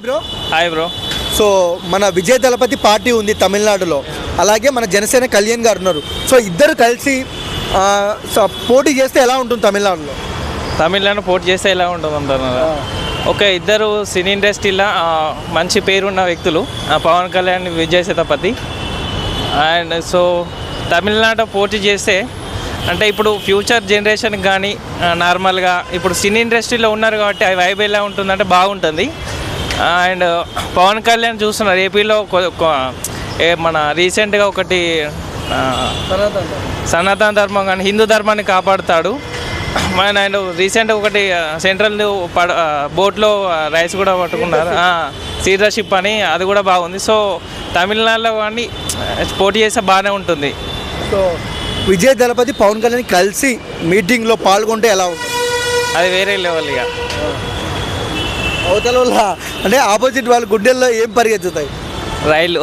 Hi bro hi bro so మన విజయ్ దళపతి party ఉంది తమిళనాడులో. అలాగే మన జనసేన కళ్యాణ్ గారు ఉన్నారు. సో ఇద్దరు కలిసి పోటీ చేస్తే ఎలా ఉంటుంది తమిళనాడులో? తమిళనాడు పోటీ చేస్తే ఎలా ఉంటుంది అంటున్నారు? ఓకే ఇద్దరు సినీ ఇండస్ట్రీలో మంచి పేరున్న వ్యక్తులు పవన్ కళ్యాణ్ విజయ్ సేతపతి. అండ్ సో తమిళనాడు పోటీ చేస్తే అంటే ఇప్పుడు ఫ్యూచర్ జనరేషన్కి కానీ నార్మల్గా ఇప్పుడు సినీ ఇండస్ట్రీలో ఉన్నారు కాబట్టి ఆ వైబ్ ఎలా ఉంటుందంటే బాగుంటుంది. అండ్ పవన్ కళ్యాణ్ చూస్తున్నారు. ఏపీలో మన రీసెంట్గా ఒకటి సనాతన ధర్మం కానీ హిందూ ధర్మాన్ని కాపాడుతాడు. మన ఆయన రీసెంట్ ఒకటి సెంట్రల్ పడ బోట్లో రైస్ కూడా పట్టుకున్నారు. సీడర్షిప్ అని అది కూడా బాగుంది. సో తమిళనాడులో కానీ పోటీ చేస్తే బాగానే ఉంటుంది. సో విజయ్ దళపతి పవన్ కళ్యాణ్ కలిసి మీటింగ్లో పాల్గొంటే ఎలా ఉంటుంది? అది వేరే లెవెల్ ఇక అవతల అంటే ఆపోజిట్ వాళ్ళ గుండెల్లో ఏం పరిగెత్తుతాయి? రైలు.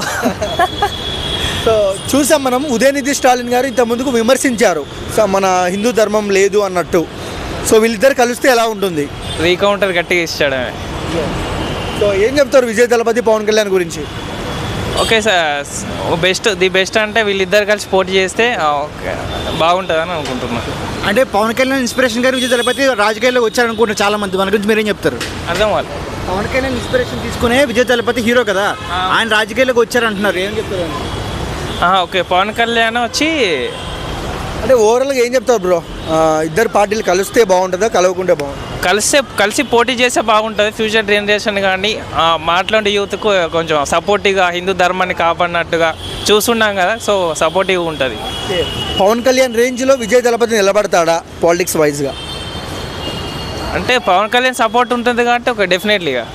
సో చూసాం మనం ఉదయనిధి స్టాలిన్ గారు ఇంత ముందుకు విమర్శించారు. సో మన హిందూ ధర్మం లేదు అన్నట్టు. సో వీళ్ళిద్దరు కలిస్తే ఎలా ఉంటుంది? రీకౌంటర్ గట్టిగా ఇచ్చాడు ఆమె. సో ఏం చెప్తారు విజయ్ దళపతి పవన్ కళ్యాణ్ గురించి? Okay sir best the best అంటే వీళ్ళిద్దరు కలిసి పోటీ చేస్తే బాగుంటుందని అనుకుంటున్నాను అంటే పవన్ కళ్యాణ్ ఇన్స్పిరేషన్ గారు విజయ్ దళపతి రాజకీయాల్లోకి వచ్చారనుకుంటున్నారు చాలా మంది మన గురించి మీరేం చెప్తారు? అర్థం వాళ్ళు పవన్ కళ్యాణ్ ఇన్స్పిరేషన్ తీసుకునే విజయ్ దళపతి హీరో కదా. ఆయన రాజకీయాల్లోకి వచ్చారంటున్నారు. ఏం చెప్తారు ఓకే. పవన్ కళ్యాణ్ వచ్చి అంటే ఓవరాల్గా ఏం చెప్తారు బ్రో ఇద్దరు పార్టీలు కలిస్తే బాగుంటుందా? కలవకుంటే బాగుంటుంది? కలిసే కలిసి పోటీ చేస్తే బాగుంటుంది. ఫ్యూచర్ జనరేషన్ కానీ మాట్లాడే యూత్కు కొంచెం సపోర్టివ్గా హిందూ ధర్మాన్ని కాపాడినట్టుగా చూస్తున్నాం కదా సో సపోర్టివ్గా ఉంటుంది. పవన్ కళ్యాణ్ రేంజ్లో విజయ్ దళపతి నిలబడతాడా పాలిటిక్స్ వైజ్గా అంటే పవన్ కళ్యాణ్ సపోర్ట్ ఉంటుంది కాబట్టి ఒక డెఫినెట్లీగా